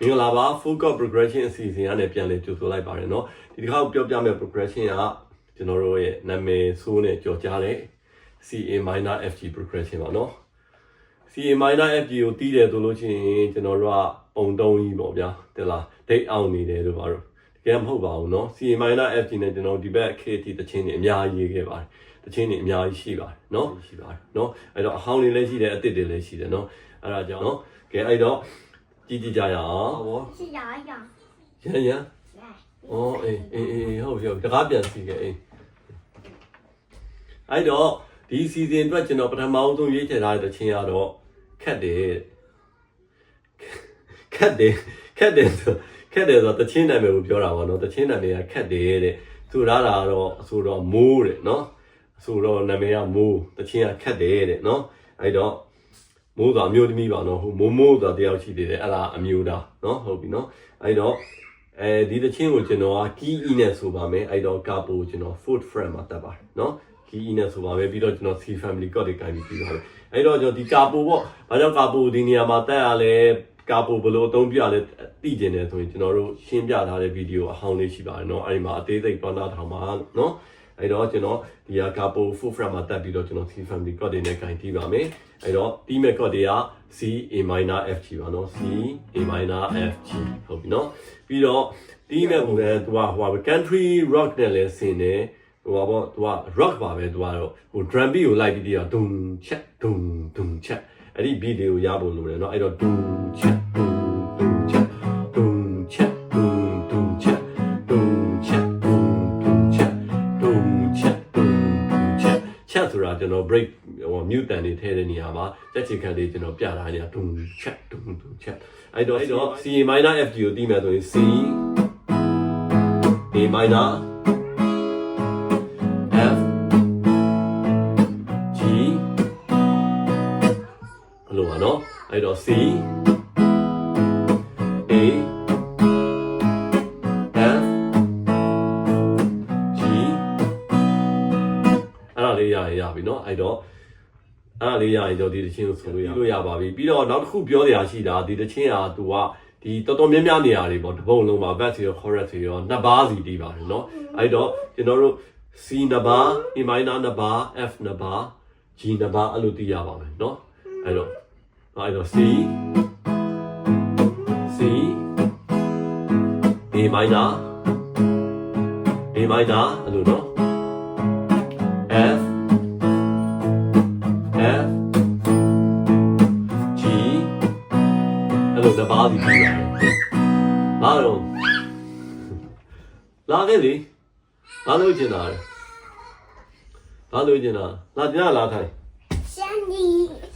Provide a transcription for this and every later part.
မင်္ဂလာပါ full code progression အစီအစဉ်ကနေပြန်လည်ကြိုဆိုလိုက်ပါတယ်เนาะဒီတစ်ခါပြောပြမယ့် progression ကကျွန်တော်တို့ရဲ့နာမည်ဆိုးနဲ့ကြော်ကြားတဲ့ CA minor FG progression ပါเนาะ CA minor FG ကိုတီးတယ်ဆိုလို့ရှိရင်ကျွန်တော်တို့ကပုံတုံးကြီးပေါ့ဗျာတဲ့လား date out နေတယ်လို့ပါတော့တကယ်မဟုတ်ပါဘူးเนาะ CA minor FG နဲ့ကျွန်တော်ဒီဘက် KT တချင်းတွေအများကြီးရေးခဲ့ပါတယ်တချင်းတွေအများကြီးရှိပါတယ်เนาะရှိပါတယ်เนาะအဲ့တော့အဟောင်းတွေလည်းရှိတယ်အသစ်တွေလည်းရှိတယ်เนาะအဲ့ဒါကြောင့်เนาะကဲအဲ့တော့ ကြည်ကြည်ကြရအောင်ဟောရှိရအောင်ရန်ရန်ဩအေးအေးအေးဟုတ်ပြီဟုတ်ပြီတကားပြန်စီခဲ့အေးအဲ့တော့ဒီစီဇန်အတွက်ကျွန်တော်ပထမအဆုံးရွေးချယ်ထားတဲ့ချင်းကတော့ခက်တယ်ခက်တယ်ခက်တယ်ဆိုခက်တယ်ဆိုတော့တချင်းနာမည်ကိုပြောတာပါနော်တချင်းနာမည်ကခက်တယ်တဲ့သူရတာတော့အဆိုတော့မိုးတဲ့နော်အဆိုတော့နာမည်ကမိုးတချင်းကခက်တယ်တဲ့နော်အဲ့တော့ မိုးကအမျိုးသမီးပါနော်ဟိုမိုးမိုးဆိုတာတယောက်ရှိသေးတယ်အဲ့ဒါအမျိုးသားနော်ဟုတ်ပြီနော်အဲ့တော့အဲဒီတချင်းကိုကျွန်တော်က key e နဲ့ဆိုပါမယ်အဲ့တော့ကာပိုကိုကျွန်တော် foot frame မှာတက်ပါတယ်နော် key e နဲ့ဆိုပါမယ်ပြီးတော့ကျွန်တော် C family code တွေကိုင်ပြီးပြီးပါတယ်အဲ့တော့ကျွန်တော်ဒီကာပိုပေါ့ဘာကြောင့်ကာပိုဒီနေရာမှာတက်ရလဲကာပိုဘယ်လိုအသုံးပြရလဲသိကျင်တယ်ဆိုရင်ကျွန်တော်တို့ရှင်းပြထားတဲ့ဗီဒီယိုအဟောင်းလေးရှိပါတယ်နော်အဲ့ဒီမှာအသေးစိတ်တွန်းတာထောင်ပါနော် အဲ့တော့ကျွန်တော်ဒီဟာကာပို full frame မှာတက်ပြီးတော့ကျွန်တော် C family chord တွေနဲ့ခြင်တီးပါမယ်အဲ့တော့တီးမဲ့ chord တွေက C A minor F G ပါနော် C A minor F G ဟုတ်ပြီနော်ပြီးတော့တီးမဲ့ပုံစံသူကဟိုပါ country rock နဲ့လည်းဆင်တယ်ဟိုပါပေါ့သူက rock ပါပဲသူကတော့ဟို drum beat ကိုလိုက်ပြီးတီးတော့ဒုံချက်ဒုံဒုံချက်အဲ့ဒီ beat တွေကိုရဖို့လိုတယ်နော်အဲ့တော့ဒုံချက်ဒုံ က်ဆိုတာကျွန်တော် break ဟို mute တန်တွေထည့်တဲ့နေရာမှာတက်ချင်ခံလေးကျွန်တော်ပြထားနေတာဒုံချက်ဒုံဒုံချက်အဲ့တော့အဲ့တော့ C minor F G ကိုတီးမယ်ဆိုရင် C A minor F G အဲ့လိုပါနော်အဲ့တော့ C ရရင်တော့ဒီတချင်းကိုဆိုလို့ရလို့ရပါပြီပြီးတော့နောက်တစ်ခုပြောစရာရှိတာဒီတချင်းဟာသူကဒီတော်တော်များများနေရာတွေပေါ့တပုံလုံးမှာ back ရော chorus ရောနှစ်ပါးစီတီးပါတယ်เนาะအဲ့တော့ကျွန်တော်တို့ C နှစ်ပါး A minor နှစ်ပါး F နှစ်ပါး G နှစ်ပါးအဲ့လိုတီးရပါမယ်เนาะအဲ့တော့အဲ့တော့ C C A minor A minor အဲ့လိုเนาะ လာခဲ့လေဘာလို့ကျင်တာလဲဘာလို့ကျင်တာလာကြလာထိုင်想你，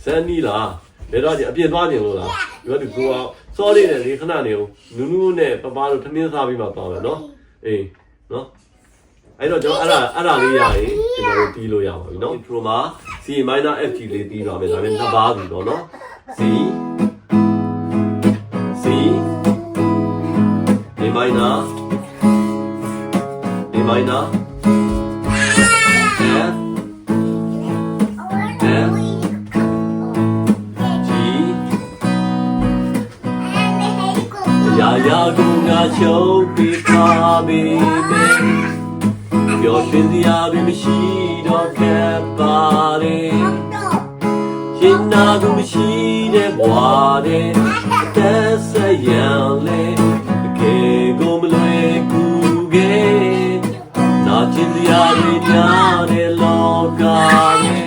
စမ်းနီးလားဘယ်တော့ကျင်အပြစ်သွားကျင်လို့လားဒီကဒီကိုကစောလေးနဲ့လေခဏနေဦးနူးနူးနဲ့ပပတို့ထမင်းစားပြီးမှသွားမယ်နော်အေးနော်အဲ့တော့ကျွန်တော်အဲ့ဒါအဲ့ဒါလေးရရင်ကျွန်တော်တို့တီးလို့ရပါပြီနော် intro မှာ C minor F G လေးတီးပါမယ်ဒါပေမဲ့နှစ်ပါးစီတော့နော် C C A minor A minor F G ရာရာကိုငါချုပ်ပြီးထားပေမဲ့ပျော်ရွှင်စရာတွေမရှိတော့ခဲ့ပါလေရှင်နာကိုမရှိတဲ့ဘဝတဲ့သက်ဆက်ရန်လေ ရာတွေများတဲ့လောကနဲ့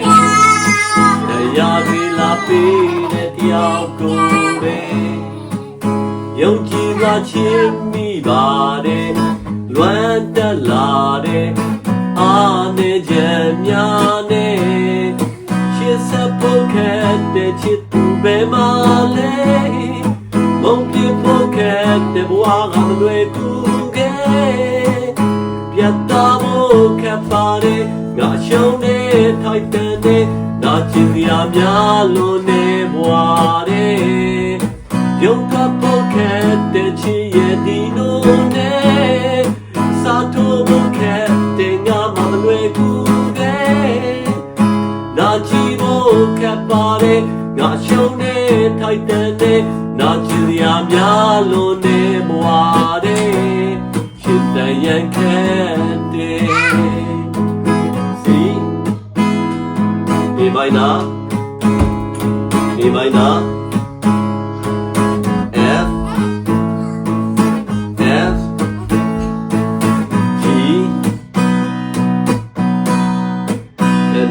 တရားတွေလာပေးတဲ့တယောက်ကိုပဲယုံကြည်စွာချစ်မိပါတယ်လွမ်းတက်လာတဲ့အာနေချက်များနဲ့ရှစ်ဆက်ဖို့ခဲ့တဲ့ချစ်သူပဲမလဲမုံပြဖို့ခဲ့တဲ့ဘဝကမလွယ်ကူခဲ့ ပြတ်သားဖို့ခက်ပါတယ်ငါရှုံးနေထိုက်တဲ့နဲ့နာကျင်ရများလို့နေဘဝတဲ့ပြုံးကပုတ်ခဲ့တဲ့ချစ်ရဲ့ဒီနိုနဲ့စာထိုးဖို့ခဲ့တဲ့ငါမမလွယ်ကူခဲ့နာချီဖို့ခက်ပါလေငါရှုံးနေထိုက်တဲ့နဲ့နာကျင်စရာများလို့နေဘဝတဲ့ ရှစ်တန်ရန်ခဲတဲ့ C A minor A minor F F G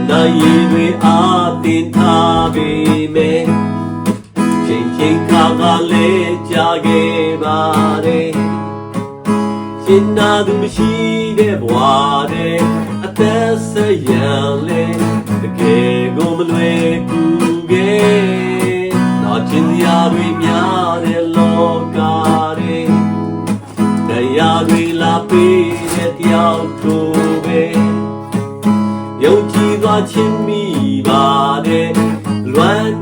နိုင်ရည်တွေအာတင်ထားပေမဲ့ချိန်ချိန်ခါခါလဲကြာခဲ့ပါတယ် ရှင်နာသူမရှိတဲ့ဘဝတဲ့အသက်ဆက်ရန်လဲတကယ်ကိုမလွယ်ကူခဲ့တော့ချင်းစရာတွေများတဲ့လောကတဲ့တရားတွေလာပေးတဲ့တယောက်တို့ပဲယုံကြည်သွားခြင်းမိပါတယ်လွမ်း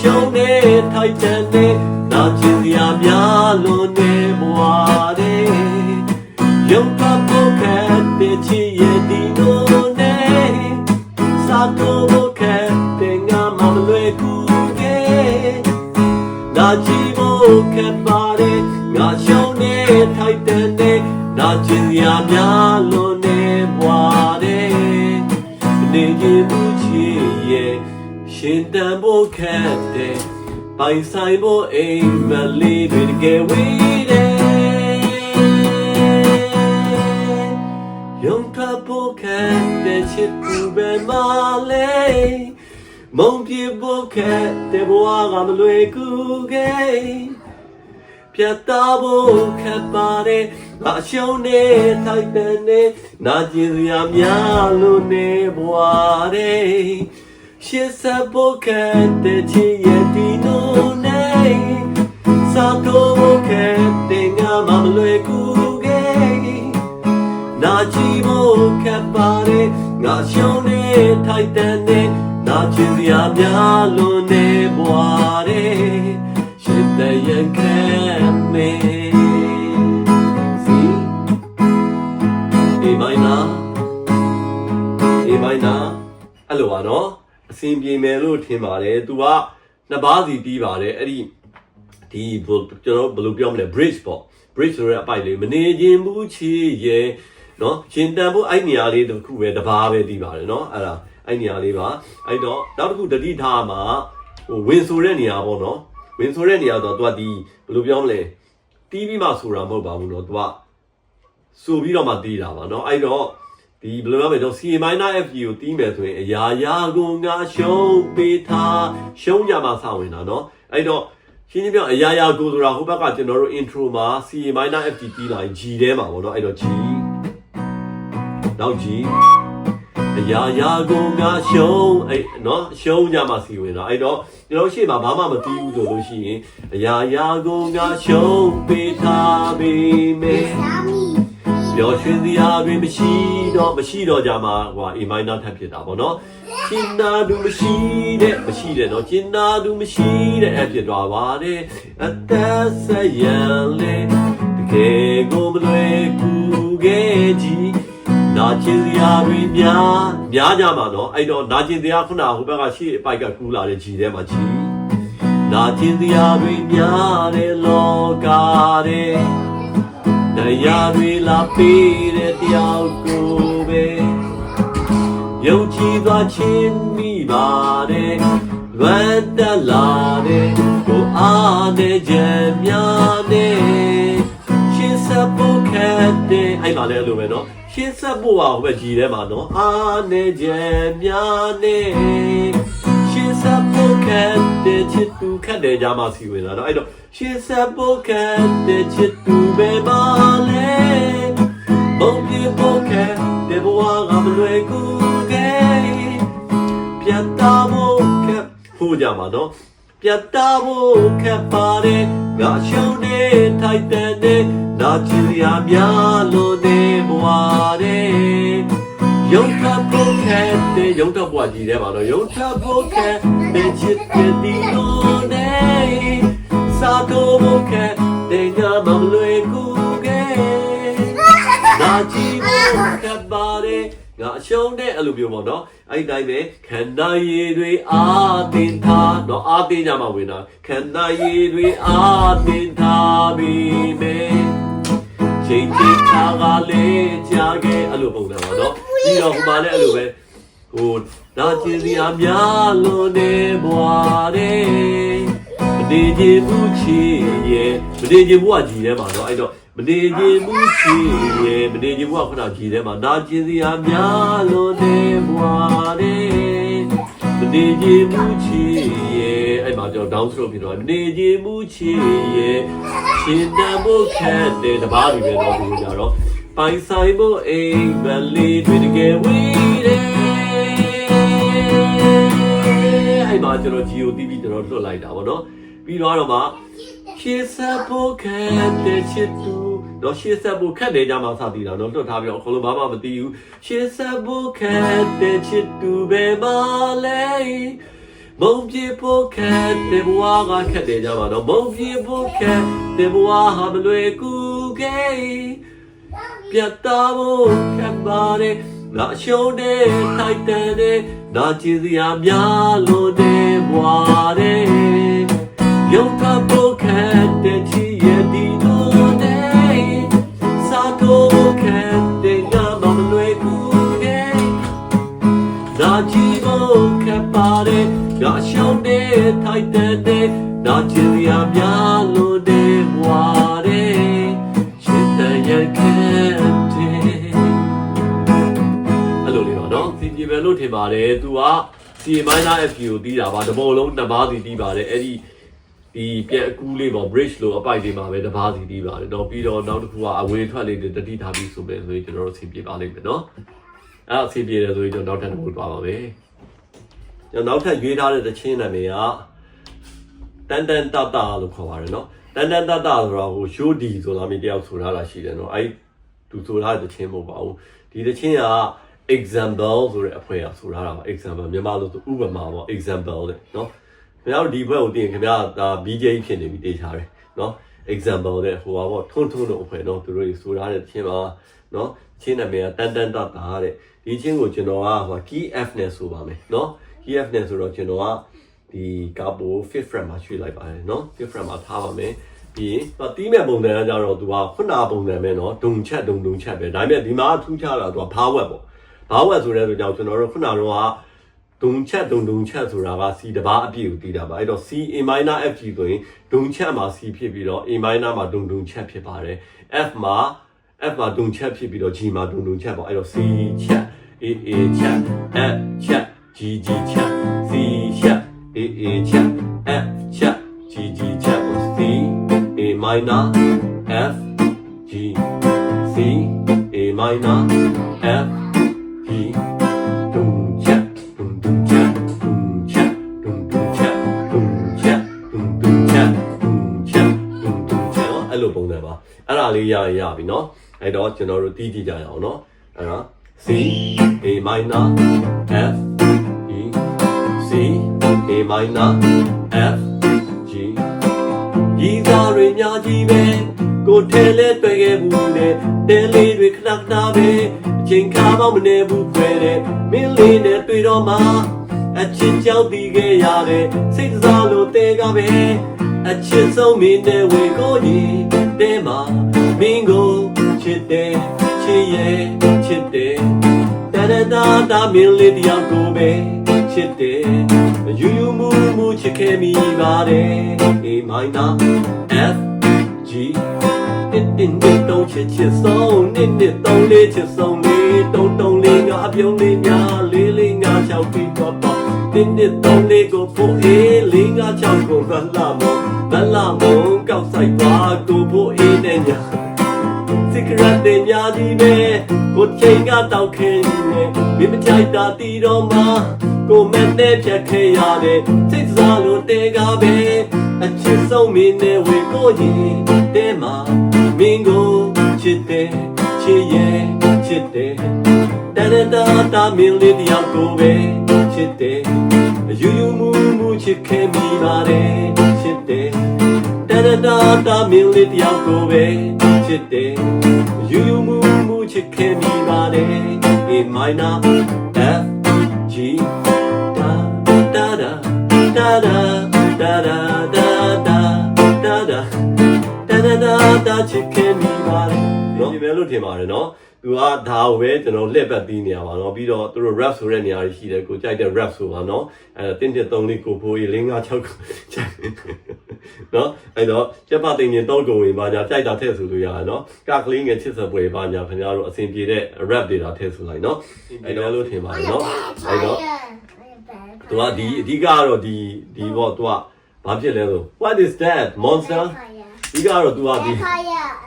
ရှုံးနေထိုက်တဲ့နေနာကျင်စရာများလို့နေဘဝတဲ့ရုပ်ကဖို့ခက်တဲ့ချစ်ရဲ့ဒီလိုနဲ့စာတော့ဖို့ခက်တဲ့ငါမမလွယ်ကူခဲ့နာကြည့်ဖို့ခက်ပါတ နာကျင်စရာများလို့နေဘဝတဲ့နေခြင်းဘူးချီရဲ့ရှင်တန်ဖို့ခက်တဲ့ပိုင်ဆိုင်ဖို့အိမ်မလေးတွေတကယ်ဝေးတယ်ယုံထဖို့ခက်တဲ့ချစ်သူပဲမလေးမုံပြေဖို့ခက်တဲ့ဘဝကမလွယ်ကူခဲ့ပြတ်သားဖို့ခက်ပါတယ် ငါရှုံးနေထိုက်တဲ့နေနာကျင်စရာများလို့နေဘွားတဲ့ရှစ်ဆက်ဖို့ခက်တဲ့ချစ်ရဲ့ဒီနိုနေစာတော့ခက်တဲ့ငါမမလွယ်ကူခဲ့နာကြည့်ဖို့ခက်ပါတယ်ငါရှုံးနေထိုက်တဲ့နေနာကျင်စရာများလို့နေဘွားတဲ့ Shit that you can make အဲ့လိုပါနော်အဆင်ပြေမယ်လို့ထင်ပါတယ်သူကနှစ်ပါးစီပြီးပါတယ်အဲ့ဒီဒီကျွန်တော်ဘယ်လိုပြောမလဲ bridge ပေါ့ bridge ဆိုတဲ့အပိုက်လေးမနေခြင်းဘူးချီရေနော်ရှင်တန်ဖို့အဲ့နေရာလေးတစ်ခုပဲတပါးပဲပြီးပါတယ်နော်အဲ့ဒါအဲ့နေရာလေးပါအဲ့တော့နောက်တစ်ခုတတိထားမှာဟိုဝင်ဆိုတဲ့နေရာပေါ့နော်ဝင်ဆိုတဲ့နေရာတော့သူကဒီဘယ်လိုပြောမလဲတီးပြီးမှဆိုတာမဟုတ်ပါဘူးနော်သူကဆိုပြီးတော့မှတီးတာပါနော်အဲ့တော့ ဒီဘယ်လိုပြောမလဲတော့ C minor F ကိုတီးမယ်ဆိုရင်အရာရာကိုငါရှုံးပေးထားရှုံးကြမှာစဝင်တာเนาะအဲ့တော့ရှင်းရှင်းပြောအရာရာကိုဆိုတာဟိုဘက်ကကျွန်တော်တို့ intro မှာ C minor F တီးလာရင် G ထဲမှာပေါ့เนาะအဲ့တော့ G နောက် G အရာရာကိုငါရှုံးအဲ့နော်ရှုံးကြမှာစီဝင်တော့အဲ့တော့ကျွန်တော်ရှေ့မှာဘာမှမသိဘူးဆိုလို့ရှိရင်အရာရာကိုငါရှုံးပေးထားပေမဲ့ ပျော်ရွှင်စရာတွေမရှိတော့မရှိတော့ကြမှာဟို A minor ထပ်ဖြစ်တာပေါ့နော်ကျင်နာသူမရှိတဲ့မရှိတဲ့နော်ကျင်နာသူမရှိတဲ့အဖြစ်သွားပါတယ်အသက်ဆက်ရန်လေတကယ်ကိုမလွယ်ကူခဲ့ကြည်နာကျင်စရာတွေများများကြမှာနော်အဲ့တော့နာကျင်စရာခုနဟိုဘက်ကရှေ့အပိုက်ကကူးလာတဲ့ဂျီထဲမှာဂျီနာကျင်စရာတွေများတဲ့လောကတဲ့ တရားတွေလာပေးတဲ့တယောက်ကိုပဲယုံကြည်သွားခြင်းမိပါတယ်ဝမ်းတက်လာတဲ့ကိုအားနဲ့ချက်များနဲ့ ရှင်းဆက်ဖို့ခက်တဲ့အဲ့ပါလဲလို့ပဲเนาะရှင်းဆက်ဖို့ဟာဟိုဘက်ကြီးထဲမှာเนาะအာနေချက်များနေရှင်းဆက်ဖို့ ခတ်တဲ့ချစ်သူခတ်တဲ့ကြားမှာစီဝင်လာတော့အဲ့တော့ရှေ့ဆက်ဖို့ခတ်တဲ့ချစ်သူပဲပါလေဘုံပြေဖို့ခတ်တဲ့ဘဝကမလွယ်ကူခဲ့ပြတ်သားဖို့ခတ်ဖို့ကြမှာနော်ပြတ်သားဖို့ခတ်ပါတယ်ငါရှုံးနေထိုက်တဲ့နာချီရများလို့နေဘဝတဲ့ ယုံထဖို့ခဲတဲ့ယုံထဖို့ကြီးတယ်ပါတော့ယုံထဖို့ခဲတဲ့ချစ်တဲ့ဒီလိုနဲ့စာတော့ဖို့ခဲတဲ့ငါမလွယ်ကူခဲ့နာကြည့်ဖို့ကပါတယ်ငါအရှုံးတဲ့အဲ့လိုမျိုးပေါ့နော်အဲ့ဒီတိုင်းပဲခန္ဓာရည်တွေအာတင်ထားတော့အာတင်ကြမှာဝင်တာခန္ဓာရည်တွေအာတင်ထားပြီးမယ်ချိန်ချိန်ခါကလေးကြာခဲ့အဲ့လိုပုံစံပါတော့ ပြီးတော့ဟိုမှာလည်းအဲ့လိုပဲဟိုနာကျင်စရာများလွန်နေဘွာတဲ့မတည်ခြင်းဘူးချီရဲ့မတည်ခြင်းဘူးကကြည်ထဲမှာတော့အဲ့တော့မတည်ခြင်းဘူးချီရဲ့မတည်ခြင်းဘူးကခဏကြည်ထဲမှာနာကျင်စရာများလွန်နေဘွာတဲ့မတည်ခြင်းဘူးချီရဲ့အဲ့မှာကျွန်တော် down stroke ဖြစ်တော့မတည်ခြင်းဘူးချီရဲ့ရှင်တန်ဖို့ခက်တဲ့တပားတွေပဲတော့ဒီကြတော့ ပိုင်ဆိုင်ဖို့အိမ်ဗလေးတွေတကယ်ဝေးတယ်အဲ့မှာကျွန်တော် GOTV ကျွန်တော်လွတ်လိုက်တာဗောနော်ပြီးတော့တော့မှရှေ့ဆက်ဖို့ခက်တဲ့ချစ်သူတော့ရှေ့ဆက်ဖို့ခက်တယ်ကြမှာစသည်တာတော့လွတ်ထားပြီးတော့အကုန်လုံးဘာမှမသိဘူးရှေ့ဆက်ဖို့ခက်တဲ့ချစ်သူပဲမလဲမုံပြေဖို့ခက်တဲ့ဘဝကခက်တယ်ကြပါတော့မုံပြေဖို့ခက်တဲ့ဘဝဟာမလွယ်ကူခဲ့ ပြတ်သားဖို့ခက်ပါတယ်ငါရှုံးတဲ့ထိုက်တန်တဲ့နာကျင်စရာများလို့တဲ့ဘဝတဲ့ယုံကဖို့ခက်တဲ့ချီရဲ့ဒီလိုတဲ့စာတော့ခက်တဲ့ငါမလွယ်ကူခဲ့နာကြည့်ဖို့ခက်ပါတယ်ငါရှောင်းတဲ့ထိုက်တဲ့တဲ့နာကြည့်ရများလို့တဲ့ဘွာ ပြေပဲလို့ထင်ပါတယ်သူက C minor F ကိုတီးတာပါတဘောလုံးနှစ်ပါးစီတီးပါတယ်အဲ့ဒီဒီပြန်အကူးလေးပေါ့ bridge လို့အပိုက်လေးမှာပဲတစ်ပါးစီတီးပါတယ်တော့ပြီးတော့နောက်တစ်ခုကအဝင်ထွက်လေးတွေတတိထားပြီးဆိုမယ်ဆိုရင်ကျွန်တော်တို့စီပြေပါလိမ့်မယ်နော်အဲ့ဒါအဆင်ပြေတယ်ဆိုရင်ကျွန်တော်နောက်ထပ်တစ်ခုသွားပါမယ်ကျွန်တော်နောက်ထပ်ရွေးထားတဲ့သချင်းနာမည်ကတန်တန်တတလို့ခေါ်ပါတယ်နော်တန်တန်တတဆိုတော့ဟိုရှိုးဒီဆိုတာမျိုးတယောက်ဆိုထားတာရှိတယ်နော်အဲ့သူဆိုထားတဲ့သချင်းမဟုတ်ပါဘူးဒီသချင်းက example ဆိုတဲ့အဖွဲကဆိုထားတာပါ example မြန်မာလိုဆိုဥပမာပေါ့ example တဲ့နော်ခင်ဗျားတို့ဒီဘက်ကိုတင်ခင်ဗျားဒါ BJ ဖြစ်နေပြီတေးချတယ်နော် example တဲ့ဟိုပါပေါ့ထွန်းထွန်းတို့အဖွဲနော်သူတို့ဆိုထားတဲ့သချင်းပါနော်ချင်းနာမည်ကတန်တန်တတာတဲ့ဒီချင်းကိုကျွန်တော်ကဟို key F နဲ့ဆိုပါမယ်နော် key F နဲ့ဆိုတော့ကျွန်တော်ကဒီကာပို fifth fret မှာရွှေ့လိုက်ပါတယ်နော် fifth fret မှာထားပါမယ်ပြီးရင်သူတီးမဲ့ပုံစံကကြတော့သူကခုနပုံစံပဲနော်ဒုံချက်ဒုံဒုံချက်ပဲဒါပေမဲ့ဒီမှာထူးခြားတာသူကဘားဝက်ပေါ့ ဘားဝက်ဆိုတဲ့ဆိုကြောင့်ကျွန်တော်တို့ခုနတော့ကဒုံချက်ဒုံဒုံချက်ဆိုတာက C တဘာအပြည့်ကိုတီးတာပါအဲ့တော့ C A minor F G ဆိုရင်ဒုံချက်မှာ C ဖြစ်ပြီးတော့ A minor မှာဒုံဒုံချက်ဖြစ်ပါတယ် F မှာ F မှာဒုံချက်ဖြစ်ပြီးတော့ G မှာဒုံဒုံချက်ပေါ့အဲ့တော့ C ချက် A A ချက် F ချက် G G ချက် C ချက် A A ချက် F ချက် G G ချက်ပေါ့ C A minor F G C A minor F အဲ့ဒါလေးရရရပြီเนาะအဲ့တော့ကျွန်တော်တို့တီးကြည့်ကြရအောင်เนาะအဲ့တော့ C A minor F E C A minor F G ဒီသားတွေများကြီးပဲကိုထဲလဲတွေ့ခဲ့ဘူးလေတဲလေးတွေခဏခဏပဲအချိန်ခါမှမနေဘူးခွဲတယ်မင်းလေးနဲ့တွေ့တော့မှအချစ်ကြောက်ပြီးခဲ့ရတယ်စိတ်စားလို့တဲကပဲအချစ်ဆုံးမင်းနဲ့ဝေကိုကြီး တဲမှာမင်းကိုချစ်တယ်ချစ်ရဲ့ချစ်တယ်တရတာတာမင်းလေးတယောက်ကိုပဲချစ်တယ်ယူယူမူမူချစ်ခဲ့မိပါတယ် A minor F G တင်းတင်းတင်းတုံးချစ်ချစ်ဆုံးနစ်နစ်သုံးလေးချစ်ဆုံးလေးတုံးတုံးလေးငါအပြုံးလေးများလေးလေးငါချောက်ပြီးတော့ပေါ့ တင်းတင်းသုံးလေးကိုဖို့အေးလေးငါချောက်ကိုဗလာမောဗလာမောကောက်ဆိုင်ပါကိုဖို့အေးနဲ့ညာစိတ်ကရတဲ့များကြီးပဲကိုချိန်ကတောက်ခင်းနေမိမချိုက်တာတီတော့မှကိုမနဲ့ဖြတ်ခဲ့ရတဲ့စိတ်စားလို့တဲကားပဲအချစ်ဆုံးမင်းနဲ့ဝေကိုရင်တဲမှာမင်းကိုချစ်တယ်ချစ်ရဲ့ချချစ်တယ်တန်တာတာမင်းလေးတယောက်ကိုပဲ ချစ်တယ်ယူယူမူမူချစ်ခဲ့မိပါတယ်ချစ်တယ်တန်တာတာမင်းလေးတယောက်ကိုပဲချစ်တယ်ယူယူမူမူချစ်ခဲ့မိပါတယ် in minor F G da da da da da da da da da da da တဒဒတာချစ်ခင်မိပါတယ်နော်ဒီပဲလို့ထင်ပါတယ်နော် သူကဒါကိုပဲကျွန်တော်လှည့်ပတ်ပြီးနေရပါတော့ပြီးတော့သူတို့ rap ဆိုတဲ့နေရာကြီးရှိတယ်ကိုကြိုက်တဲ့ rap ဆိုပါနော်အဲတင်းတင်း3လေးကိုဖိုးကြီး5 6 6နော်အဲ့တော့ကျက်ပသိငင်တော့ကုန်ဝင်ပါညာကြိုက်တာထည့်ဆိုလို့ရတယ်နော်ကကလေးငယ်ချစ်စပွဲပါညာခင်ဗျားတို့အဆင်ပြေတဲ့ rap တွေတာထည့်ဆိုလိုက်နော်အဲ့တော့လို့ထင်ပါတယ်နော်အဲ့တော့သူကဒီအဓိကကတော့ဒီဒီပေါ့သူကဘာဖြစ်လဲဆို what is that monster အဓိကတော့သူကဒီ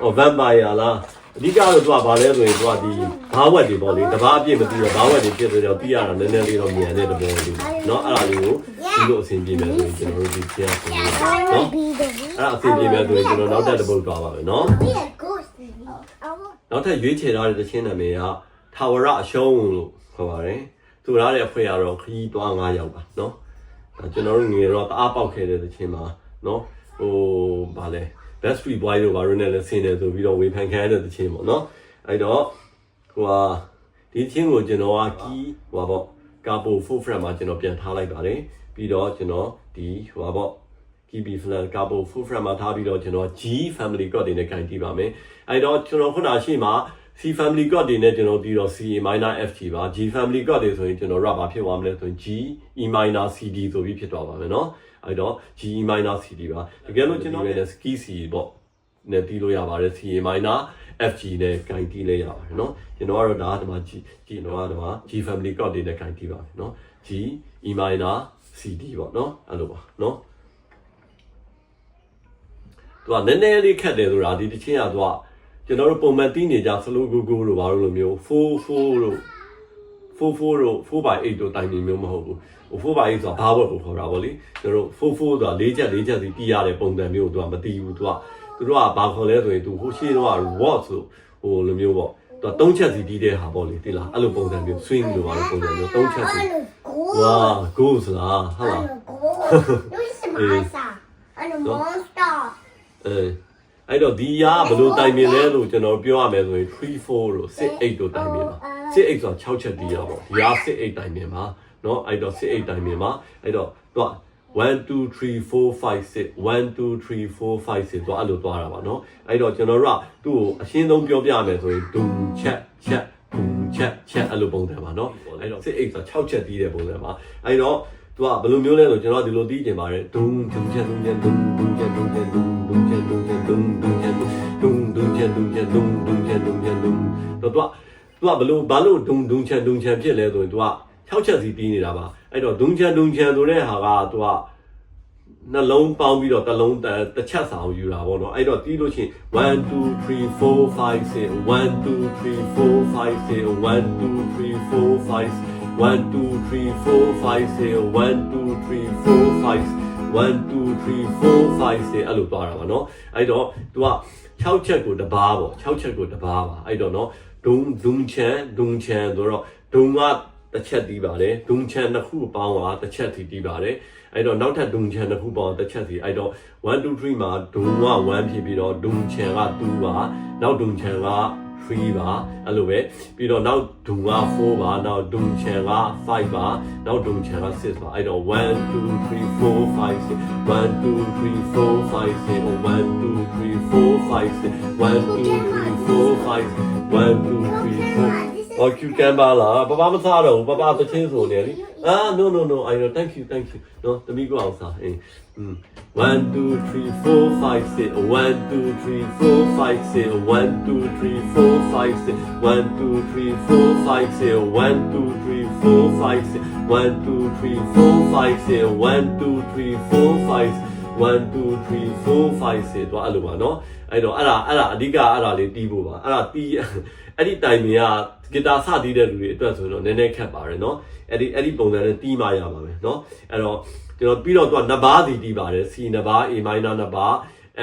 ဟော vampire လား အဓိကတော့သူကဘာလဲဆိုရင်သူကဒီဘာဝက်တွေပေါ့လေတဘာအပြည့်မသိတော့ဘာဝက်တွေဖြစ်ဆိုတော့ပြီးရတာနည်းနည်းလေးတော့မြန်တဲ့တဘောလေးเนาะအဲ့ဒါလေးကိုဒီလိုအဆင်ပြေမယ်ဆိုရင်ကျွန်တော်တို့ဒီကျန်ဆိုလို့เนาะအဲ့ဒါအဆင်ပြေမယ်ဆိုရင်ကျွန်တော်နောက်တက်တစ်ပုတ်သွားပါမယ်เนาะနောက်ထပ်ရွေးချယ်ထားတဲ့တခြင်းနာမည်ကထာဝရအရှုံးလို့ခေါ်ပါတယ်သူရတဲ့အဖွဲ့ကတော့ခရီးသွား9ရောက်ပါเนาะဒါကျွန်တော်တို့ငွေတော့တအားပေါက်ခဲ့တဲ့တခြင်းမှာเนาะဟိုဗာလဲ best free boy တို့ဘာလို့နဲ့လဲဆင်းတယ်ဆိုပြီးတော့ဝေဖန်ခံရတဲ့သချင်းပေါ့နော်အဲ့တော့ဟိုဟာဒီချင်းကိုကျွန်တော်ကကီးဟိုပေါ့ကာပို full frame မှာကျွန်တော်ပြန်ထားလိုက်ပါတယ်ပြီးတော့ကျွန်တော်ဒီဟိုပေါ့ KB flat ကာပို full frame မှာထားပြီးတော့ကျွန်တော် G family chord တွေနဲ့ခြင်ကြည့်ပါမယ်အဲ့တော့ကျွန်တော်ခုနရှိမှာ C family code တွေနဲ့ကျွန်တော်ပြီးတော့ C minor FG ပါ G family code တွေဆိုရင်ကျွန်တော် rubber ဖြစ်သွားမလဲဆိုရင် G E minor CD ဆိုပြီးဖြစ်သွားပါမယ်เนาะအဲ့တော့ G E minor CD ပါတကယ်လို့ကျွန်တော်လည်း ski C ပေါ့နဲ့တီးလို့ရပါတယ် C minor FG နဲ့ခြင်တီးလေးရပါတယ်เนาะကျွန်တော်ကတော့ဒါကဒီမှာ G ကျွန်တော်ကဒီမှာ G family code တွေနဲ့ခြင်တီးပါမယ်เนาะ G E minor CD ပေါ့เนาะအဲ့လိုပါเนาะသူကနည်းနည်းလေးခက်တယ်ဆိုတာဒီတစ်ချင်းကသူက ကျွန်တော်တို့ပုံမှန်တီးနေကြ slow go go လို့ဘာလို့လိုမျိုး4 4လို့4 4လို့4 by 8တို့တိုင်နေမျိုးမဟုတ်ဘူးဟို4 by 8ဆိုတာဘာဘတ်ကိုခေါ်တာဗောလေကျွန်တော်တို့4 4ဆိုတာ၄ချက်၄ချက်စီတီးရတဲ့ပုံစံမျိုးကိုသူကမတီးဘူးသူကသူတို့ကဘာခေါ်လဲဆိုရင်သူဟိုရှေ့တော့ what ဆိုဟိုလိုမျိုးပေါ့သူက3ချက်စီတီးတဲ့ဟာပေါ့လေတိလားအဲ့လိုပုံစံမျိုး swing လို့ပါလို့ပုံစံမျိုး3ချက်စီဝါ go ဆိုတာဟုတ်လားအဲ အဲ့တော့ဒီရာဘယ်လိုတိုင်ပင်လဲလို့ကျွန်တော်ပြောရမယ်ဆိုရင်3 4လို့6 8တို့တိုင်ပင်ပါ6 8ဆိုတာ6ချက်တီးရပါဒီရာ6 8တိုင်ပင်ပါเนาะအဲ့တော့6 8တိုင်ပင်ပါအဲ့တော့သူက1 2 3 4 5 6 1 2 3 4 5 6တော့အဲ့လိုသွားတာပါเนาะအဲ့တော့ကျွန်တော်တို့ကသူ့ကိုအရှင်းဆုံးပြောပြမယ်ဆိုရင်ဒုံချက်ချက်ဒုံချက်ချက်အဲ့လိုပုံစံပါเนาะအဲ့တော့6 8ဆိုတာ6ချက်တီးတဲ့ပုံစံပါအဲ့တော့ သူကဘယ်လိုမျိုးလဲဆိုကျွန်တော်ဒီလိုတီးကျင်ပါတယ်ဒုံဒုံချက်ဒုံချက်ဒုံဒုံချက်ဒုံချက်ဒုံဒုံချက်ဒုံချက်ဒုံဒုံချက်ဒုံဒုံချက်ဒုံချက်ဒုံဒုံချက်ဒုံချက်ဒုံတော့သူကသူကဘလို့ဘာလို့ဒုံဒုံချက်ဒုံချက်ဖြစ်လဲဆိုရင်သူက6ချက်စီတီးနေတာပါအဲ့တော့ဒုံချက်ဒုံချက်ဆိုတဲ့ဟာကသူကနှလုံးပေါင်းပြီးတော့တစ်လုံးတစ်ချက်စာကိုယူတာပေါ့နော်အဲ့တော့တီးလို့ရှိရင်1 2 3 4 5 6 1 2 3 4 5 6 1 2 3 4 5 1 2 3 4 5 6 1 2 3 4 5 1 2 3 4 5 6အဲ့လိုသွားတာပါเนาะအဲ့တော့ तू က6ချက်ကိုတပားပေါ့6ချက်ကိုတပားပါအဲ့တော့เนาะဒုံဒုံချန်ဒုံချန်ဆိုတော့ဒုံကတစ်ချက်တီးပါတယ်ဒုံချန်တစ်ခုပေါင်းတာတစ်ချက်တီးတီးပါတယ်အဲ့တော့နောက်ထပ်ဒုံချန်တစ်ခုပေါင်းတစ်ချက်စီအဲ့တော့1 2 3မှာဒုံက1ဖြစ်ပြီးတော့ဒုံချန်က2ပါနောက်ဒုံချန်က 3ပါအဲ့လိုပဲပြီးတော့နောက်ဒုံက4ပါနောက်ဒုံချန်က5ပါနောက်ဒုံချန်က6ပါအဲ့တော့1 2 3 4 5 6 1 2 3 4 5 6 1 2 3 4 5 6 1 2 3 4 5 1 2 3 4 Oh, cucumber လားပပမစားတော့ဘူးပပသချင်းဆိုနေလေအာ no no no I know thank you thank you နော်တမီးကအောင်စားအင်း1 2 3 4 5 6 1 2 3 4 5 6 1 2 3 4 5 6 1 2 3 4 5 6 1 2 3 4 5 6 1 2 3 4 5 6 1 2 3 4 5 1 2 3 4 5 6တော့အဲ့လိုပါเนาะအဲ့တော့အဲ့ဒါအဲ့ဒါအဓိကအဲ့ဒါလေးတီးဖို့ပါအဲ့ဒါတီးအဲ့ဒီတိုင်မြင်ကဂီတာစတီးတဲ့လူတွေအတွက်ဆိုတော့နည်းနည်းခက်ပါတယ်เนาะအဲ့ဒီအဲ့ဒီပုံစံနဲ့တီးမှရပါမယ်เนาะအဲ့တော့ကျွန်တော်ပြီးတော့သူကနှစ်ပါးစီတီးပါတယ် C နှစ်ပါး A minor နှစ်ပါး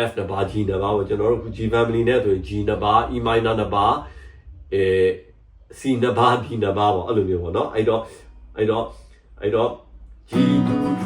F နှစ်ပါး G နှစ်ပါးကိုကျွန်တော်တို့ G family နဲ့ဆိုရင် G နှစ်ပါး E minor နှစ်ပါးအဲ စီနှစ်ပါးဒီနှစ်ပါးပေါ့အဲ့လိုမျိုးပေါ့နော်အဲ့တော့အဲ့တော့အဲ့တော့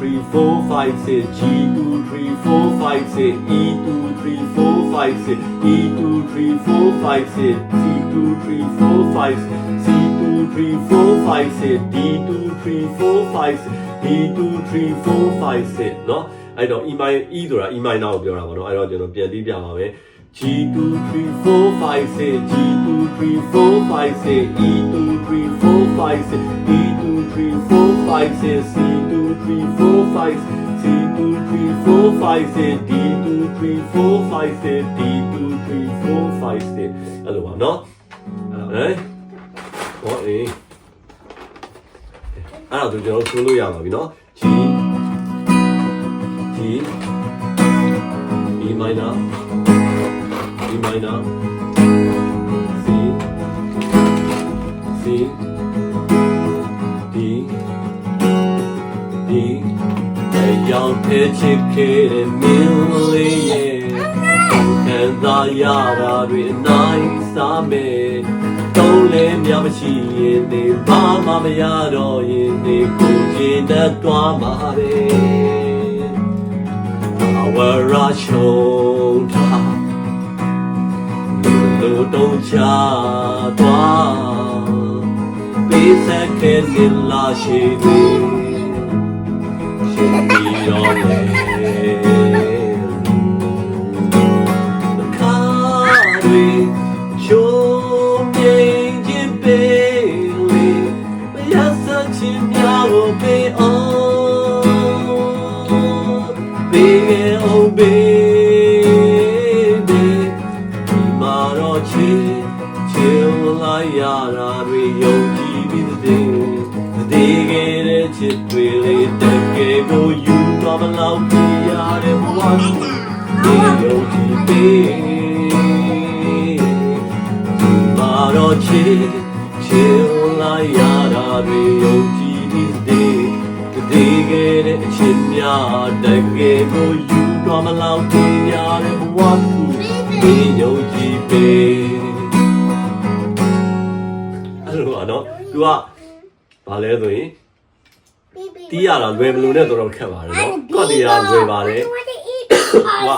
G2 3 4 5 6 G2 3 4 5 6 E2 3 4 5 6 E2 3 4 5 6 C2 3 4 5 6 C2 3 4 5 6 D2 3 4 5 6 D2 3 4 5 6เนาะအဲ့တော့ E minor E ဆိုတာ E minor ကိုပြောတာပေါ့နော်အဲ့တော့ကျွန်တော်ပြန်ပြီးပြပါမယ် G2 3 4 5 6 G2 3 4 5 6 E2 3 4 5 6 E2 3 4 5 6 C2 3 4 5 6 C2 3 4 5 6 D2 3 4 5 6 D2 3 4 5 6အဲ့လိုပါနော်ဟမ်ဟောအေးအဲ့တော့ကျွန်တော်ဆိုလို့ရပါပြီနော် G G E minor E minor C C ရောက်တဲ့ချစ်ခဲ့တဲ့မင်းလေးရဲ့ခံစားရတာတွေအနိုင်စားမယ်တုံးလည်းများမရှိရင်ဒီဘာမှမရတော့ရင်ဒီကိုကျင်တတ်သွားမှာပဲ Our show လူတို့ချသွားပေးစက်ခဲနေလာရှိသည်ရှင် morning. တော့မလောက်ပြရတဲ့ဘဝဒီယုံကြည်ပြီးဒီမှာတော့ချစ်ချစ်လိုက်ရတာတွေယုံကြည်ပြီးတဲ့တည်ခဲ့တဲ့အချစ်များတကယ်ကိုယူတော့မလောက်ပြရတဲ့ဘဝဒီယုံကြည်ပေအဲ့လိုပါနော်သူကဘာလဲဆိုရင် တီးရတာလွယ်မလို့နဲ့တော်တော်ခက်ပါတယ်နော်ကော့တီးရလွယ်ပါတယ်သူက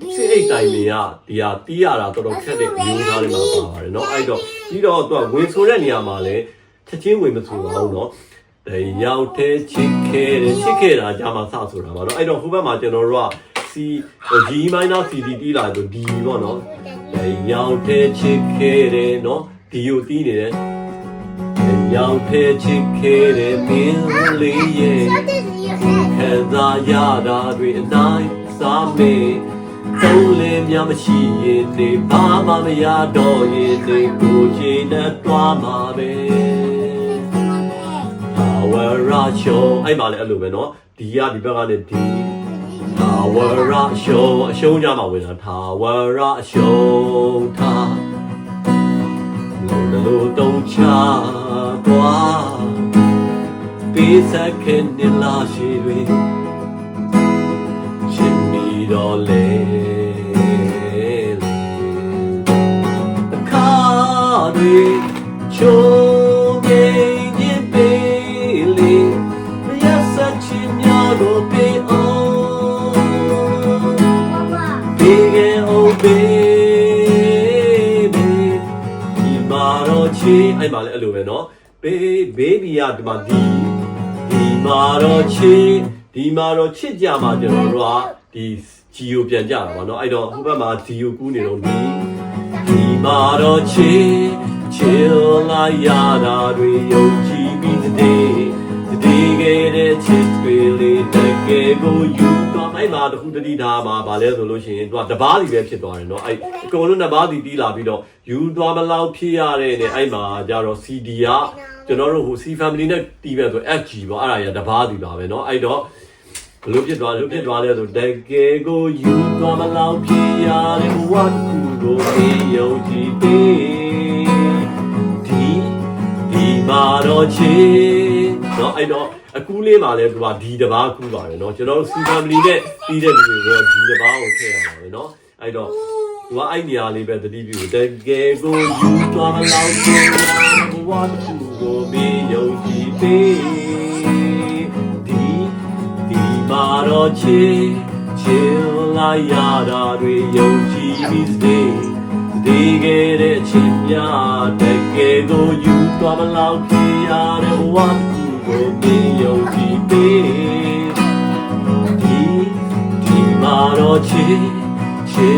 ဒီစိတ်အိတ်တိုင်တွေကဒီဟာတီးရတာတော်တော်ခက်တဲ့မျိုးသားတွေမှာပါပါတယ်နော်အဲ့တော့ပြီးတော့သူကဝင်ဆိုတဲ့နေရာမှာလည်းချက်ချင်းဝင်မဆိုပါဘူးနော်တရောက်တဲ့ချစ်ခဲ့တဲ့ချစ်ခဲ့တာကြာမှစဆိုတာပါနော်အဲ့တော့ဟိုဘက်မှာကျွန်တော်တို့က C G minor CD တီးလာဆို D ပေါ့နော်တရောက်တဲ့ချစ်ခဲ့တဲ့နော် D ကိုတီးနေတယ်တ ရောက်တဲ့ချစ်ခဲ့တဲ့မင်းလေးရဲ့ ခံစားရတာတွေအတိုင်းစားမေးသုံးလင်းများမရှိရင်ဒီဘာမှမရတော့ရင်ဒီကိုချင်တဲ့တွားမှာပဲ Power Show အဲ့ပါလေအဲ့လိုပဲเนาะဒီကဒီဘက်ကနေဒီ Tower Show အရှုံးကြမှာဝင်တာ Tower Show ထား လို့လို့တုံးချကွာပေးစက်ခဲနေလာရှိတွေရှင်မီတော်လေအခါတွေချိုး တော့ချီအဲ့မှာလည်းအဲ့လိုပဲเนาะဘေးဘေဘီကဒီမှာဒီဒီမှာတော့ချီဒီမှာတော့ချစ်ကြမှာကျွန်တော်တို့ကဒီဂျီကိုပြန်ကြတာပါเนาะအဲ့တော့ဟိုဘက်မှာဂျီကိုကူးနေတော့ဒီ ဒီမှာတော့ချေချေလာရတာတွေယုံကြည်ပြီးတဲ့ဒီခဲ့တဲ့ချစ်တွေလေးတကယ်ကိုယူတော့ အဲ့မှာတခုတတိထားမှာဗာလဲဆိုလို့ရှိရင်သူကတပားစီပဲဖြစ်သွားတယ်เนาะအဲ့အကုန်လုံးတပားစီတီးလာပြီးတော့ယူသွားမလောက်ဖြစ်ရတဲ့နဲ့အဲ့မှာကြတော့ CD ကကျွန်တော်တို့ဟို C family နဲ့တီးပဲဆို FG ပေါ့အဲ့ဒါရတပားစီပါပဲเนาะအဲ့တော့ဘလို့ဖြစ်သွားလို့ဖြစ်သွားလဲဆိုတကယ်ကိုယူသွားမလောက်ဖြစ်ရတဲ့ဘဝတစ်ခုကိုအေးယုံကြည်ပေးဒီဒီမှာတော့ချေเนาะအဲ့တော့ အကူးလေးမှာလည်းသူကဒီတစ်ပါးကူးပါပဲเนาะကျွန်တော်တို့ C family နဲ့ပြီးတဲ့လူတွေကဒီတစ်ပါးကိုထည့်ရမှာပဲเนาะအဲ့တော့သူကအဲ့နေရာလေးပဲတတိပြုတကယ်ကိုယူသွားမလောက်ဘူးဘဝသူကိုမေးယုံကြည်ပေးဒီဒီပါတော့ချေချေလာရတာတွေယုံကြည်ပြီး stay ဒီကဲတဲ့ချစ်များတကယ်ကိုယူသွားမလောက်ဖြစ်ရတဲ့ဘဝ ကိုပြီးယုံကြည်ပေးဒီဒီမာတော့ချေချေ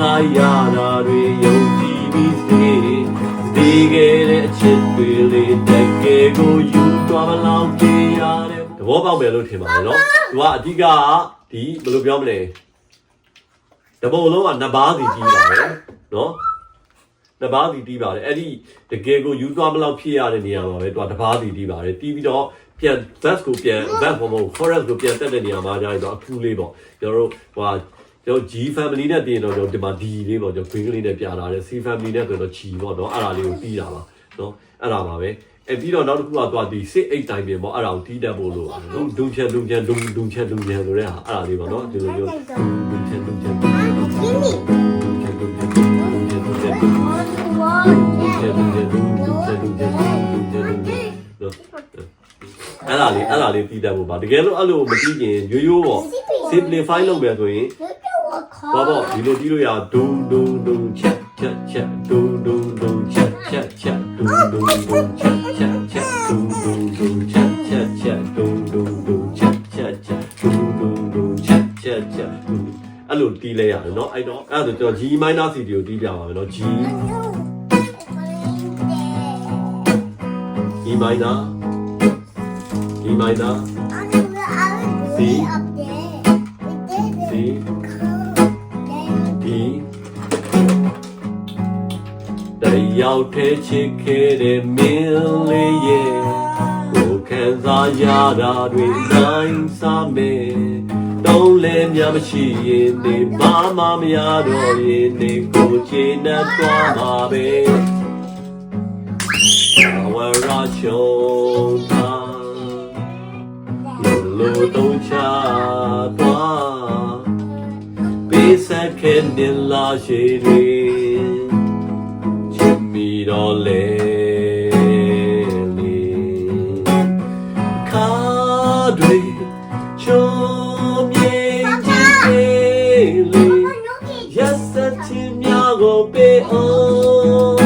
လာရတာတွေယုံကြည်ပြီးစေဒီကလေးအချစ်တွေလေးတကယ်ကိုယူသွားမလောက်ပြရတယ်တဘောပေါက်မယ်လို့ထင်ပါတယ်နော်သူကအဓိကဒီဘယ်လိုပြောမလဲတဘုံလုံးကနှစ်ပါးစီကြီးပါတယ်နော် တဘာစီတီးပါတယ်အဲ့ဒီတကယ်ကိုယူသွားမလောက်ဖြစ်ရတဲ့နေရာမှာပဲသူကတဘာစီတီးပါတယ်တီးပြီးတော့ပြန် bus ကိုပြန် bus ဟိုမဟုတ် forest ကိုပြန်တက်တဲ့နေရာမှာကြာရင်တော့အကူလေးပေါ့ကျွန်တော်တို့ဟိုဟာကျွန်တော် G family နဲ့တင်တော့ကျွန်တော်ဒီမှာ D လေးပေါ့ကျွန်တော် green ကလေးနဲ့ပြတာတယ် C family နဲ့ဆိုတော့ G ပေါ့နော်အဲ့ဒါလေးကိုတီးတာပါနော်အဲ့ဒါပါပဲအဲပြီးတော့နောက်တစ်ခုကသွားဒီ6 8တိုင်းပြင်ပေါ့အဲ့ဒါကိုတီးတတ်ဖို့လိုပါတယ်နော်ဒုံချက်ဒုံချက်ဒုံဒုံချက်ဒုံချက်ဆိုတဲ့ဟာအဲ့ဒါလေးပေါ့နော်ဒီလိုမျိုးဒုံချက်ဒုံချက် အဲ့ဒါလေးအဲ့ဒါလေးတည်တတ်ဖို့ပါတကယ်လို့အဲ့လိုမကြည့်ရင်ရိုးရိုးပေါ့ simplify လုပ်ပဲဆိုရင်ဘာပေါ့ဒီလိုကြည့်လို့ရဒုံဒုံဒုံချက်ချက်ချက်ဒုံဒုံဒုံချက်ချက်ချက်ဒုံဒုံဒုံချက်ချက်ချက်ဒုံဒုံဒုံချက်ချက်ချက် အဲ့လိုတီးလဲရတယ်เนาะအဲ့တော့အဲ့ဒါဆိုကျွန်တော် G minor C ကိုတီးပြပါမယ်เนาะ G G minor G minor C D တယောက်တည်းချစ်ခဲ့တဲ့မင်းလေးရဲ့ကိုခံစားရတာတွေနိုင်စားမယ် တုံးလဲများမရှိရင်နေဘာမှမရတော့ရင်နေကိုချင်နဲ့သွားပါပဲဝရချုံတာလူတို့ချသွားပေးစခဲ့နေလာရှိနေချစ်မိတော့လေလေ ကိုပေးအောင်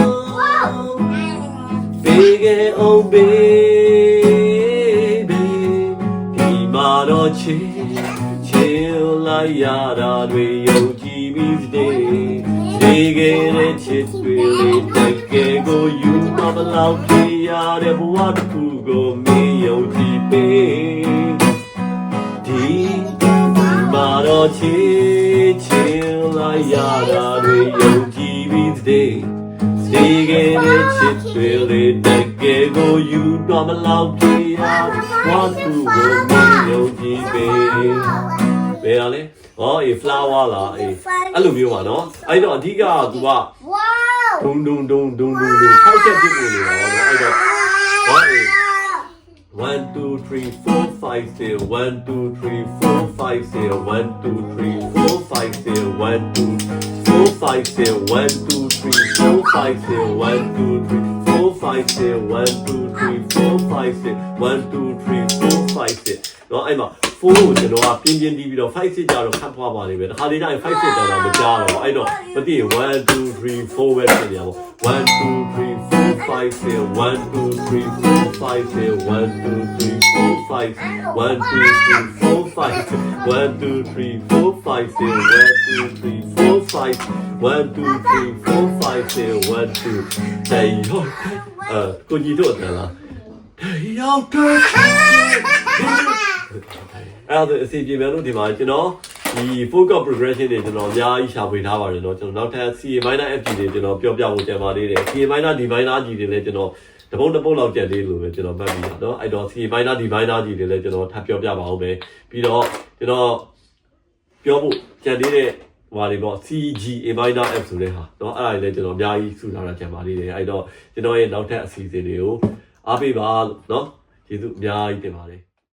ပေးခဲ့အောင်ပေးဒီမှာတော့ချစ်ချစ်လိုက်ရတာတွေယုံကြည်ပြီးတဲ့နေခဲ့တဲ့ချစ်တွေတကယ်ကိုယူမမလောက်ပြရတဲ့ဘဝတစ်ခုကိုမင်းယုံကြည်ပေးဒီဒီမှာတော့ချစ်ချစ်လိုက်ရတာတွေ ယုံကြည်ပြီးတဲ့နေခဲ့တဲ့ချစ်တွေတကယ်ကိုယူတော့မလောက်ပြရတဲ့ဘဝတစ်ခုကိုမင်းယုံကြည်ပေးဘယ်ရလဲဟောအေး flower လားအေးအဲ့လိုမျိုးပါနော်အဲ့တော့အဓိကက तू ကဒုံဒုံဒုံဒုံဒုံဒုံထောက်ချက်ပြဖို့နေတာပေါ့နော်အဲ့တော့ဟောအေး1 2 3 4 5 0 1 2 3 4 5 0 1 2 3 4 5 0 1 2 4 5 0 1 2 3 4 5 0 1 2 3 4 5 0 1 2 3 4 5 0 1 2 3 4 5 0เนาะအဲ့မှာ4ကိုကျွန်တော်ကပြင်းပြင်းတီးပြီးတော့5 6ကြတော့ခတ်ဖွားပါလိမ့်မယ်တစ်ခါလေးတိုင်း5 6ကြတော့မကြားတော့ဘူးအဲ့တော့မသိရင်1 2 3 4ပဲဖြစ်နေရပါဘော1 2 3 4 5 0 1 2 3 4 5 0 1 2 3 4 5 1 2 3 4 5 1 2 3 4 5 0 1 2 3 4 5 1 2 3 4 5 0 1 2တေယောအဲကိုကြီးတို့တယ်လားတေယောတေအဲ့ဒါဆိုအစီအပြေမယ်လို့ဒီမှာကျွန်တော်ဒီ focus progression တွေကျွန်တော်အများကြီးရှာဖွေထားပါတယ်เนาะကျွန်တော်နောက်ထပ် CA minor FG တွေကျွန်တော်ပြောပြဖို့ကြံပါသေးတယ် CA minor D minor G တွေလည်းကျွန်တော် တပုံးတပုံးလောက်ကြက်သေးလို့ပဲကျွန်တော်မှတ်ပြီးတာเนาะအဲ့တော့ CA minor D minor G တွေလည်းကျွန်တော်ထပ်ပြောပြပါအောင်ပဲပြီးတော့ကျွန်တော်ပြောဖို့ကြံသေးတဲ့ဟိုဟာတွေပေါ့ CG A minor F ဆိုတဲ့ဟာเนาะအဲ့ဒါတွေလည်းကျွန်တော်အများကြီးစုထားတာကြံပါသေးတယ်အဲ့တော့ကျွန်တော်ရဲ့နောက်ထပ်အစီအစဉ်တွေကိုအားပေးပါလို့เนาะကျေးဇူးအများကြီးတင်ပါတယ်